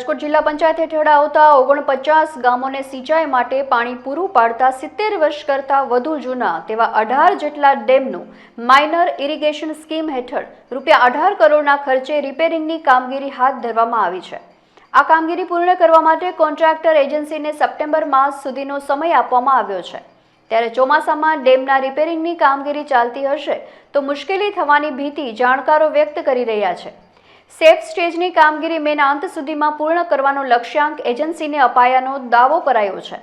રાજકોટ જિલ્લા પંચાયત હેઠળ આવતા ઓગણપચાસ ગામોને સિંચાઈ માટે પાણી પૂરું પાડતા સિત્તેર વર્ષ કરતાં વધુ જૂના તેવા અઢાર જેટલા ડેમનું માઇનર ઇરિગેશન સ્કીમ હેઠળ રૂપિયા અઢાર કરોડના ખર્ચે રિપેરિંગની કામગીરી હાથ ધરવામાં આવી છે. આ કામગીરી પૂર્ણ કરવા માટે કોન્ટ્રાક્ટર એજન્સીને સપ્ટેમ્બર માસ સુધીનો સમય આપવામાં આવ્યો છે. ત્યારે ચોમાસામાં ડેમના રિપેરિંગની કામગીરી ચાલતી હશે તો મુશ્કેલી થવાની ભીતિ જાણકારો વ્યક્ત કરી રહ્યા છે. સેફ સ્ટેજની કામગીરી મેના અંત સુધીમાં પૂર્ણ કરવાનો લક્ષ્યાંક એજન્સીને અપાયાનો દાવો કરાયો છે.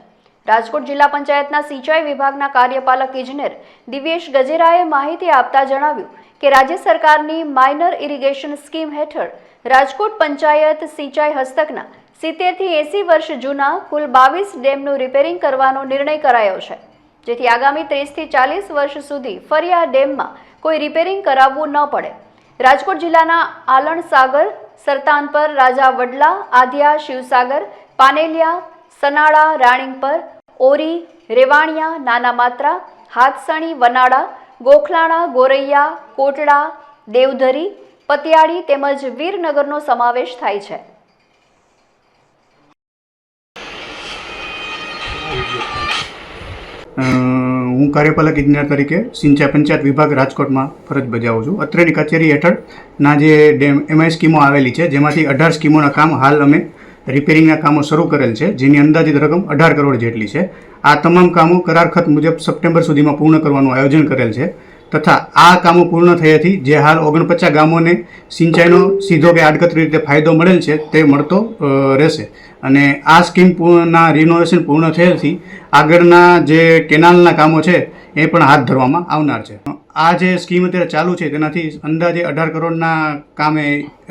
રાજકોટ જિલ્લા પંચાયતના સિંચાઈ વિભાગના કાર્યપાલક ઇજનેર દિવ્યેશ ગજેરાએ માહિતી આપતા જણાવ્યું કે રાજ્ય સરકારની માઇનર ઇરિગેશન સ્કીમ હેઠળ રાજકોટ પંચાયત સિંચાઈ હસ્તકના સિત્તેરથી એંસી વર્ષ જૂના કુલ બાવીસ ડેમનું રિપેરિંગ કરવાનો નિર્ણય કરાયો છે. જેથી આગામી ત્રીસથી ચાલીસ વર્ષ સુધી ફરી આ ડેમમાં કોઈ રિપેરિંગ કરાવવું ન પડે. રાજકોટ જિલ્લાના આલણ સાગર સરતાનપર રાજા વડલા આધિયા શિવસાગર પાનેલિયા સનાળા રાણીંગપર ઓરી રેવાણિયા નાના માત્રા હાથસણી વનાળા ગોખલાણા ગોરૈયા કોટડા દેવધરી પતિયાળી તેમજ વીરનગરનો સમાવેશ થાય છે. અ, હું કાર્યપાલક ઇજનેર તરીકે સિંચાઈ પંચાયત વિભાગ રાજકોટમાં ફરજ બજાવું છું. અત્રેની કચેરી હેઠળના જે ડેમ, એમઆઈ સ્કીમો આવેલી છે, જેમાંથી અઢાર સ્કીમોના કામ હાલ અમે રિપેરિંગના કામો શરૂ કરેલ છે, જેની અંદાજિત રકમ અઢાર કરોડ જેટલી છે. આ તમામ કામો કરાર ખત મુજબ સપ્ટેમ્બર સુધીમાં પૂર્ણ કરવાનું આયોજન કરેલ છે. તથા આ કામો પૂર્ણ થયાથી જે હાલ ઓગણપચાસ ગામોને સિંચાઈનો સીધો કે આડકતરી રીતે ફાયદો મળેલ છે તે મળતો રહેશે. અને આ સ્કીમ પૂર્ણ- રિનોવેશન પૂર્ણ થયેલથી આગળના જે કેનાલના કામો છે એ પણ હાથ ધરવામાં આવનાર છે. આ જે સ્કીમ અત્યારે ચાલુ છે તેનાથી અંદાજે અઢાર કરોડના કામે